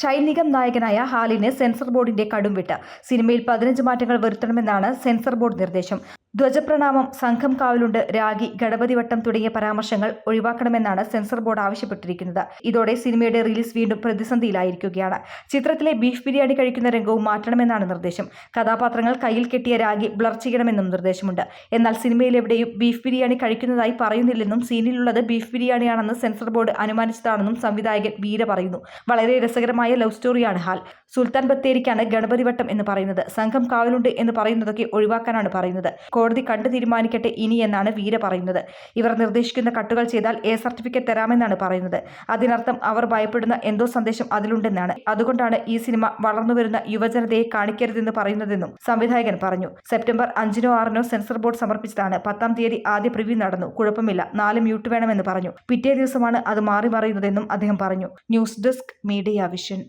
ഷൈനികം നായകനായ ഹാലിന് സെൻസർ ബോർഡിന്റെ കടുംവിട്ട് സിനിമയിൽ പതിനഞ്ച് മാറ്റങ്ങൾ വരുത്തണമെന്നാണ് സെൻസർ ബോർഡ് നിർദ്ദേശം. ധ്വജപ്രണാമം സംഘം കാവലുണ്ട്. രാഗി ഗണപതി വട്ടം തുടങ്ങിയ പരാമർശങ്ങൾ ഒഴിവാക്കണമെന്നാണ് സെൻസർ ബോർഡ് ആവശ്യപ്പെട്ടിരിക്കുന്നത്. ഇതോടെ സിനിമയുടെ റിലീസ് വീണ്ടും പ്രതിസന്ധിയിലായിരിക്കുകയാണ്. ചിത്രത്തിലെ ബീഫ് ബിരിയാണി കഴിക്കുന്ന രംഗവും മാറ്റണമെന്നാണ് നിർദ്ദേശം. കഥാപാത്രങ്ങൾ കയ്യിൽ കെട്ടിയ രാഗി ബ്ലർ ചെയ്യണമെന്നും നിർദ്ദേശമുണ്ട്. എന്നാൽ സിനിമയിൽ എവിടെയും ബീഫ് ബിരിയാണി കഴിക്കുന്നതായി പറയുന്നില്ലെന്നും സീനിലുള്ളത് ബീഫ് ബിരിയാണിയാണെന്ന് സെൻസർ ബോർഡ് അനുമാനിച്ചതാണെന്നും സംവിധായകൻ വീര പറയുന്നു. വളരെ രസകരമായ ലവ് സ്റ്റോറിയാണ് ഹാൽ. സുൽത്താൻ ബത്തേരിക്കാണ് ഗണപതി വട്ടം എന്ന് പറയുന്നത്. സംഘം കാവലുണ്ട് എന്ന് പറയുന്നതൊക്കെ ഒഴിവാക്കാനാണ് പറയുന്നത്. കോടതി കണ്ടു തീരുമാനിക്കട്ടെ ഇനി എന്നാണ് വീര പറയുന്നത്. ഇവർ നിർദ്ദേശിക്കുന്ന കട്ടുകൾ ചെയ്താൽ എ സർട്ടിഫിക്കറ്റ് തരാമെന്നാണ് പറയുന്നത്. അതിനർത്ഥം അവർ ഭയപ്പെടുന്ന എന്തോ സന്ദേശം അതിലുണ്ടെന്നാണ്. അതുകൊണ്ടാണ് ഈ സിനിമ വളർന്നുവരുന്ന യുവജനതയെ കാണിക്കരുതെന്ന് പറയുന്നതെന്നും സംവിധായകൻ പറഞ്ഞു. സെപ്റ്റംബർ അഞ്ചിനോ ആറിനോ സെൻസർ ബോർഡ് സമർപ്പിച്ചതാണ്. പത്താം തീയതി ആദ്യ പ്രിവ്യൂ നടന്നു. കുഴപ്പമില്ല. നാല് മ്യൂട്ട് വേണമെന്ന് പറഞ്ഞു. പിറ്റേ ദിവസമാണ് അത് മാറി മറിയുന്നതെന്നും അദ്ദേഹം പറഞ്ഞു. News desk media vision.